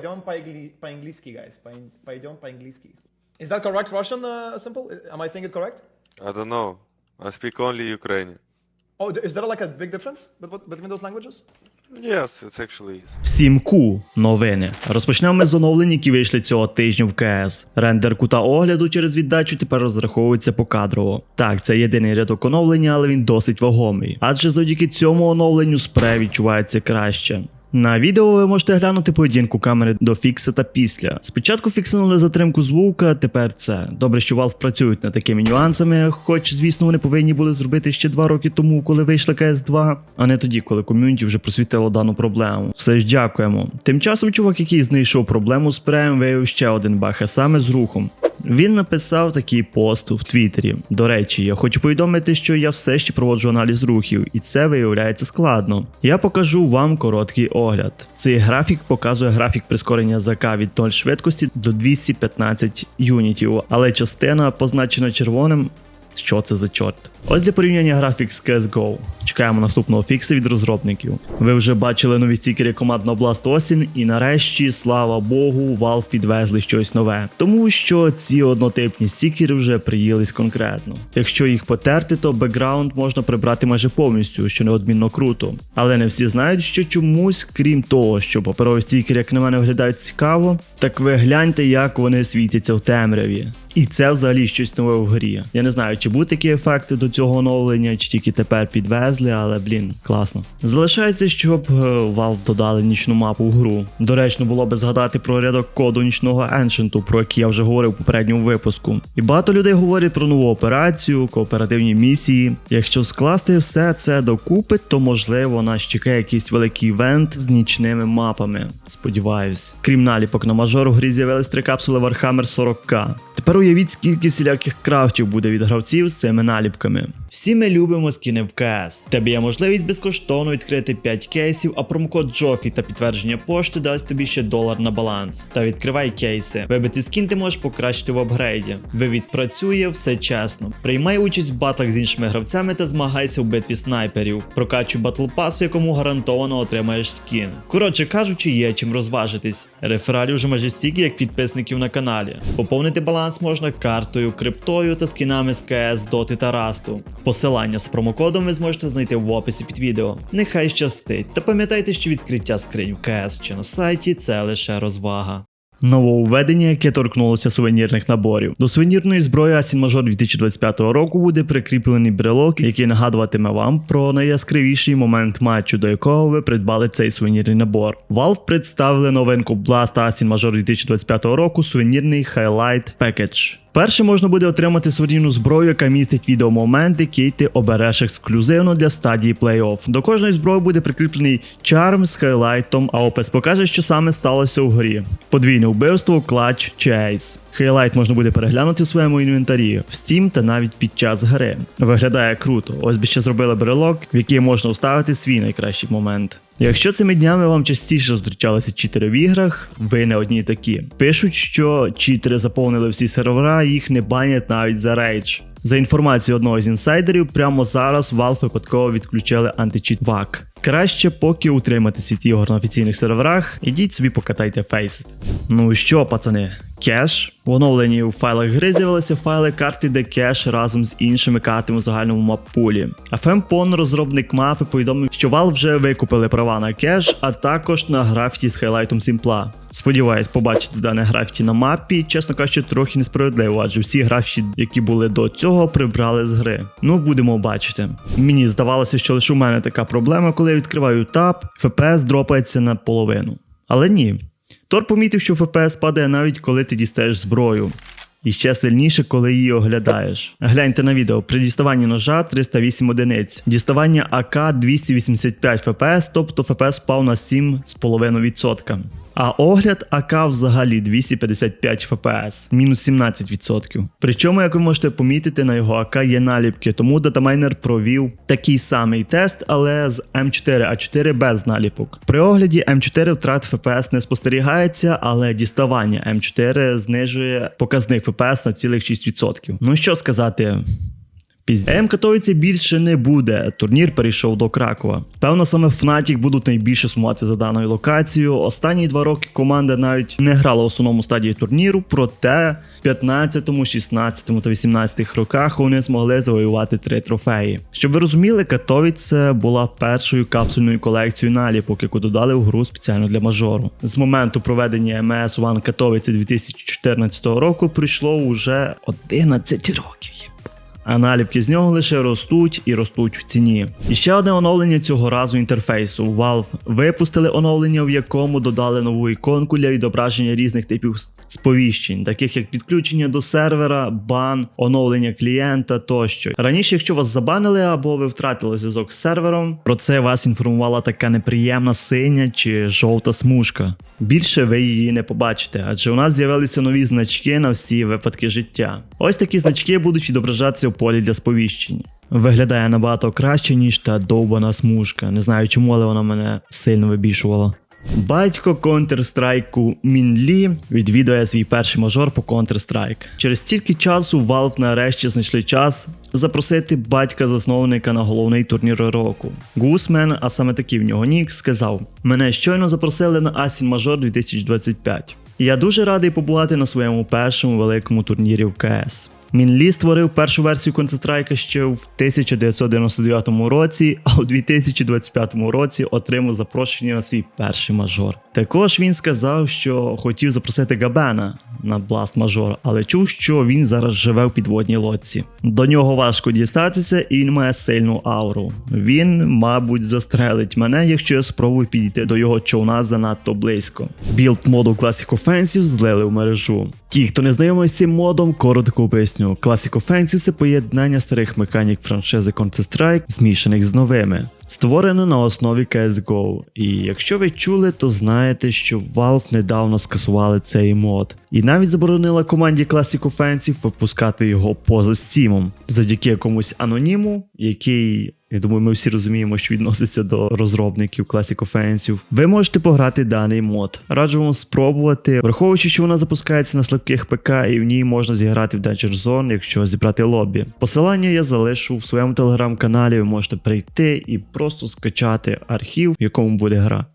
Пойдем по-англи- по-английски, guys. Пойдем по-английски. Is that correct Russian, uh, simple? Am I saying it correct? I don't know. I speak only Ukrainian. Oh, is there like a big difference between those languages? Yes, it's actually. Всім ку новини. Розпочнемо ми з оновлень, які вийшли цього тижня в КС. Рендер кута огляду через віддачу тепер розраховується покадрово. Так, це єдиний рядок оновлення, але він досить вагомий. Адже завдяки цьому оновленню спре відчувається краще. На відео ви можете глянути поведінку камери до фікса та після. Спочатку фікснули затримку звука, тепер це. Добре, що Valve працюють над такими нюансами, хоч, звісно, вони повинні були зробити ще два роки тому, коли вийшла CS2, а не тоді, коли ком'юніті вже просвітило дану проблему. Все ж дякуємо. Тим часом чувак, який знайшов проблему з преєм, виявив ще один баг, а саме з рухом. Він написав такий пост в Твіттері. До речі, я хочу повідомити, що я все ще проводжу аналіз рухів, і це виявляється складно. Я покажу вам короткий огляд. Цей графік показує графік прискорення ЗК від 0 швидкості до 215 юнітів, але частина позначена червоним. Що це за чорт? Ось для порівняння графік з CSGO. Чекаємо наступного фіксу від розробників. Ви вже бачили нові стікери команд на Blast Ocean, і нарешті, слава Богу, Valve підвезли щось нове. Тому що ці однотипні стікери вже приїлись конкретно. Якщо їх потерти, то бекграунд можна прибрати майже повністю, що неодмінно круто. Але не всі знають, що чомусь, крім того, що паперові стікери, як на мене, виглядають цікаво, так ви гляньте, як вони світяться в темряві. І це взагалі щось нове в грі. Я не знаю, чи будуть такі ефекти до цього оновлення, чи тільки тепер підвезли, але блін, класно. Залишається, щоб е, Valve додали нічну мапу в гру. Доречно було би згадати про рядок коду нічного Ancient, про який я вже говорив у попередньому випуску. І багато людей говорять про нову операцію, кооперативні місії. Якщо скласти все це докупи, то можливо нас чекає якийсь великий івент з нічними мапами. Сподіваюсь. Крім наліпок на мажор, у грі з'явились три капсули Warhammer 40к. Тепер уявіть, скільки всіляких крафтів буде від гравців з цими наліпками. Всі ми любимо скини в КС. Тебе є можливість безкоштовно відкрити 5 кейсів, а промокод Джофі та підтвердження пошти дасть тобі ще долар на баланс. Та відкривай кейси. Вибити скін ти можеш покращити в апгрейді. Вивід працює, все чесно. Приймай участь в батлах з іншими гравцями та змагайся в битві снайперів. Прокачуй батл пас, в якому гарантовано отримаєш скін. Коротше кажучи, є чим розважитись. Рефералів вже майже стільки, як підписників на каналі. Поповнити баланс можна картою, криптою та скінами з КС, Доти та Расту. Посилання з промокодом ви зможете знайти в описі під відео. Нехай щастить. Та пам'ятайте, що відкриття скринь в КС чи на сайті це лише розвага. Нововведення, яке торкнулося сувенірних наборів. До сувенірної зброї Асін Мажор 2025 року буде прикріплений брелок, який нагадуватиме вам про найяскравіший момент матчу, до якого ви придбали цей сувенірний набор. Valve представили новинку Blast Асін Мажор 2025 року сувенірний Highlight Package. Перше можна буде отримати сувенірну зброю, яка містить відеомомент, який ти обереш ексклюзивно для стадії плей-офф. До кожної зброї буде прикріплений чарм з хайлайтом, а опис покаже, що саме сталося у грі. Подвійне вбивство, клач чи ейс. Хайлайт можна буде переглянути в своєму інвентарі в Steam та навіть під час гри. Виглядає круто. Ось би ще зробили брелок, в який можна вставити свій найкращий момент. Якщо цими днями вам частіше зустрічалися читери в іграх, ви не одні такі. Пишуть, що читери заповнили всі сервера, їх не банять навіть за рейдж. За інформацією одного з інсайдерів, прямо зараз Valve випадково відключили античіт VAC. Краще, поки утримати світ ігор на офіційних серверах, ідіть собі покатайте Faceit. Ну що, пацани, кеш? В оновленні у файлах гри з'явилися файли карти, де кеш разом з іншими картами у загальному маппулі. FMPON, розробник мапи, повідомив, що Valve вже викупили права на кеш, а також на графіті з хайлайтом Сімпла. Сподіваюсь, побачити дане графіті на мапі, чесно кажучи, трохи несправедливо, адже всі графіті, які були до цього, прибрали з гри. Ну, будемо бачити. Мені здавалося, що лише у мене така проблема, коли я відкриваю таб, FPS дропається на половину. Але ні. Тор помітив, що ФПС падає навіть коли ти дістаєш зброю. І ще сильніше, коли її оглядаєш. Гляньте на відео. При діставанні ножа 308 одиниць, діставання АК 285 ФПС, тобто ФПС впав на 7,5%. А огляд АК взагалі 255 FPS, мінус 17%. Причому, як ви можете помітити, на його АК є наліпки, тому датамайнер провів такий самий тест, але з М4А4 без наліпок. При огляді М4 втрат FPS не спостерігається, але діставання М4 знижує показник FPS на цілих 6%. Ну що сказати. Пізніше Катовиці більше не буде. Турнір перейшов до Кракова. Певно, саме Fnatic будуть найбільше сумувати за даною локацією. Останні два роки команда навіть не грала в основному стадії турніру, проте в 15, 16 та 18 роках вони змогли завоювати три трофеї. Щоб ви розуміли, Катовіце була першою капсульною колекцією наліпок, яку додали в гру спеціально для мажору. З моменту проведення МС One Катовиці 2014 року пройшло уже 11 років. А наліпки з нього лише ростуть і ростуть в ціні. І ще одне оновлення цього разу інтерфейсу. Valve випустили оновлення, в якому додали нову іконку для відображення різних типів сповіщень, таких як підключення до сервера, бан, оновлення клієнта тощо. Раніше, якщо вас забанили або ви втратили зв'язок з сервером, про це вас інформувала така неприємна синя чи жовта смужка. Більше ви її не побачите, адже у нас з'явилися нові значки на всі випадки життя. Ось такі значки будуть відображатися полі для сповіщень. Виглядає набагато краще, ніж та довбана смужка. Не знаю чому, але вона мене сильно вибішувала. Батько Counter-Strike Мін Лі відвідує свій перший мажор по Counter-Strike. Через стільки часу Valve нарешті знайшли час запросити батька засновника на головний турнір року. Гусмен, а саме такий в нього нік, сказав: Мене щойно запросили на Асін Мажор 2025. Я дуже радий побувати на своєму першому великому турнірі в КС. Мінлі створив першу версію Counter-Strike ще в 1999 році, а у 2025 році отримав запрошення на свій перший мажор. Також він сказав, що хотів запросити Габена на Blast мажор, але чув, що він зараз живе в підводній лодці. До нього важко дістатися, і він має сильну ауру. Він, мабуть, застрелить мене, якщо я спробую підійти до його човна занадто близько. Білд моду Classic Offensive злили в мережу. Ті, хто не знайомий з цим модом, коротко поясню. Classic Offensive – це поєднання старих механік франшизи Counter-Strike, змішаних з новими. Створено на основі CSGO. І якщо ви чули, то знаєте, що Valve недавно скасували цей мод. І навіть заборонила команді Classic Offensive випускати його поза Steam. Завдяки якомусь аноніму, який. Я думаю, ми всі розуміємо, що відноситься до розробників Classic Offensive. Ви можете пограти даний мод. Раджу вам спробувати, враховуючи, що вона запускається на слабких ПК, і в ній можна зіграти в Danger Zone, якщо зібрати лобі. Посилання я залишу в своєму телеграм-каналі. Ви можете прийти і просто скачати архів, в якому буде гра.